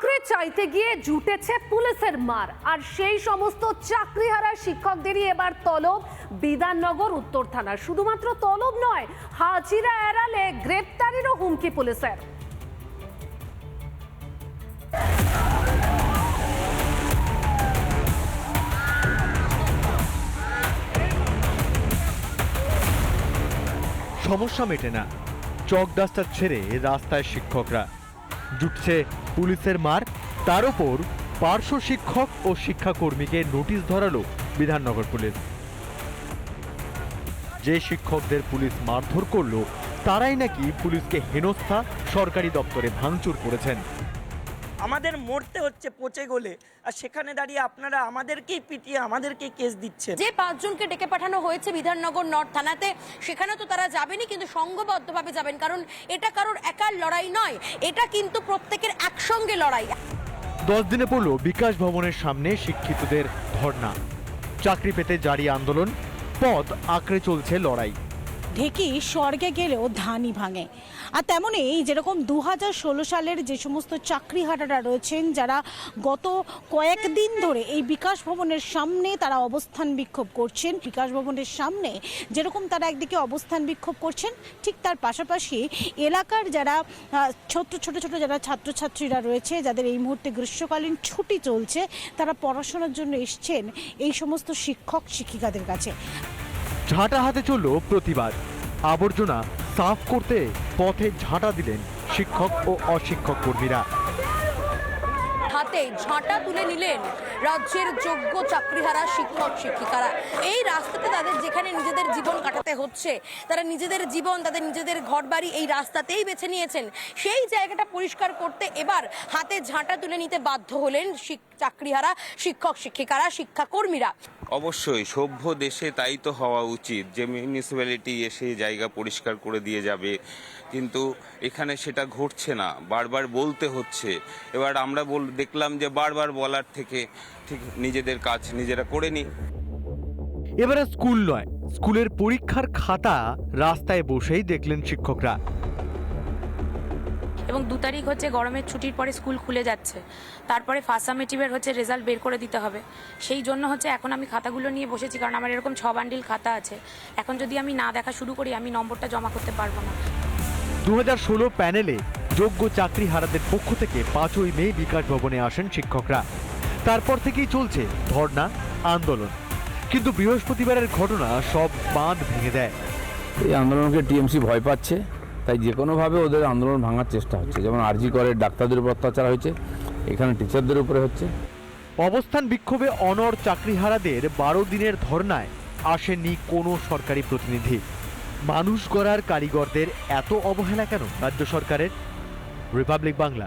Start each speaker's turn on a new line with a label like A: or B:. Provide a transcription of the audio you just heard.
A: চাকরি চাইতে গিয়ে জুটেছে পুলিশের মার। আর সেই সমস্ত চাকরিহারা শিক্ষকদেরই এবার তলব বিধাননগর উত্তর থানার। শুধুমাত্র তলব নয়, হাজিরা এড়ালে গ্রেপ্তারিরও হুমকি পুলিশের।
B: সমস্যা মেটে না। চক ডাস্টার ছেড়ে রাস্তায় শিক্ষকরা। জুটছে পুলিশের মার। তার ওপর পার্শ্ব শিক্ষক ও শিক্ষাকর্মীকে নোটিশ ধরালো বিধাননগর পুলিশ। যে শিক্ষকদের পুলিশ মারধর করল, তারাই নাকি পুলিশকে হেনস্থা সরকারি দপ্তরে ভাঙচুর করেছেন।
C: আমাদের মরতে হচ্ছে পচে গলে। আর সেখানে দাঁড়িয়ে আপনারা আমাদেরকেই পিটিয়ে আমাদেরকেই কেস দিচ্ছেন।
D: যে পাঁচজনকে ডেকে পাঠানো হয়েছে বিধাননগর নর্থ থানাতে সেখানে তো তারা যাবেনই কিন্তু সংঘবদ্ধভাবে যাবেন। কারণ এটা কারোর একার লড়াই নয় এটা কিন্তু প্রত্যেকের একসঙ্গে লড়াই।
B: দশ দিনে পড়ল বিকাশ ভবনের সামনে শিক্ষিতদের ধর্ণা। চাকরি পেতে জারি আন্দোলন পথ আঁকড়ে চলছে লড়াই।
E: ঢেকি স্বর্গে গেলেও ধানই ভাঙে। আর তেমনই যেরকম দু হাজার ষোলো সালের যে সমস্ত চাকরিহারারা রয়েছেন যারা গত কয়েকদিন ধরে এই বিকাশ ভবনের সামনে তারা অবস্থান বিক্ষোভ করছেন বিকাশ ভবনের সামনে যেরকম তারা একদিকে অবস্থান বিক্ষোভ করছেন ঠিক তার পাশাপাশি এলাকার যারা আহ, ছোট ছোট ছোট যারা ছাত্রছাত্রীরা রয়েছে যাদের এই মুহূর্তে গ্রীষ্মকালীন ছুটি চলছে তারা পড়াশোনার জন্য এসছেন এই সমস্ত শিক্ষক শিক্ষিকাদের কাছে।
B: ঝাঁটা হাতে চলল প্রতিবাদ। আবর্জনা সাফ করতে পথে ঝাঁটা দিলেন শিক্ষক ও অশিক্ষক কর্মীরা।
D: হাতে ঝাঁটা তুলে নিলেন রাজ্যের যোগ্য চাকরিহারা শিক্ষক শিক্ষিকারা। এই রাস্তাতে যেখানে নিজেদের জীবন কাটাতে হচ্ছে তারা নিজেদের জীবন তাদের নিজেদের ঘরবাড়ি এই রাস্তাতেই বেছে নিয়েছেন। সেই জায়গাটা পরিষ্কার করতে এবার হাতে ঝাঁটা তুলে নিতে বাধ্য হলেন চাকরিহারা শিক্ষক শিক্ষিকারা শিক্ষাকর্মীরা।
F: অবশ্যই সভ্য দেশে তাই তো হওয়া উচিত। যে মিউনিসিপ্যালিটি এসে জায়গা পরিষ্কার করে দিয়ে যাবে কিন্তু এখানে সেটা ঘটছে না বারবার বলতে হচ্ছে। এবার আমরা বল দেখলাম যে বারবার বলার থেকে ঠিক নিজেদের কাজ নিজেরা করে নিই
B: এবারে স্কুল নয় স্কুলের পরীক্ষার খাতা রাস্তায় বসেই দেখলেন শিক্ষকরা।
G: এবং দু তারিখ হচ্ছে গরমের ছুটির পরে স্কুল খুলে যাচ্ছে। তারপরে ফার্স্ট সামেটিভের হচ্ছে রেজাল্ট বের করে দিতে হবে। সেই জন্য হচ্ছে এখন আমি খাতাগুলো নিয়ে বসেছি কারণ আমার এরকম ছ বান্ডিল খাতা আছে। এখন যদি আমি না দেখা শুরু করি আমি নম্বরটা জমা করতে পারব না।
B: দু ষোলো প্যানেলে যোগ্য চাকরি হারাদের পক্ষ থেকে পাঁচই মে বিকাশ ভবনে আসেন শিক্ষকরা। তারপর থেকেই চলছে ধর্ণা আন্দোলন। কিন্তু বৃহস্পতিবারের ঘটনা সব বাঁধ ভেঙে দেয়।
H: এই আন্দোলনকে টিএমসি ভয় পাচ্ছে তাই যে কোনোভাবে ওদের আন্দোলন ভাঙার চেষ্টা হচ্ছে। যেমন আরজি করে ডাক্তারদের উপর অত্যাচার হয়েছে এখানে টিচারদের উপরে হচ্ছে।
B: অবস্থান বিক্ষোভে অনর চাকরিহারাদের বারো দিনের ধর্নায় আসেননি কোনো সরকারি প্রতিনিধি। মানুষ গড়ার কারিগরদের এত অবহেলা কেন রাজ্য সরকারের? রিপাবলিক বাংলা।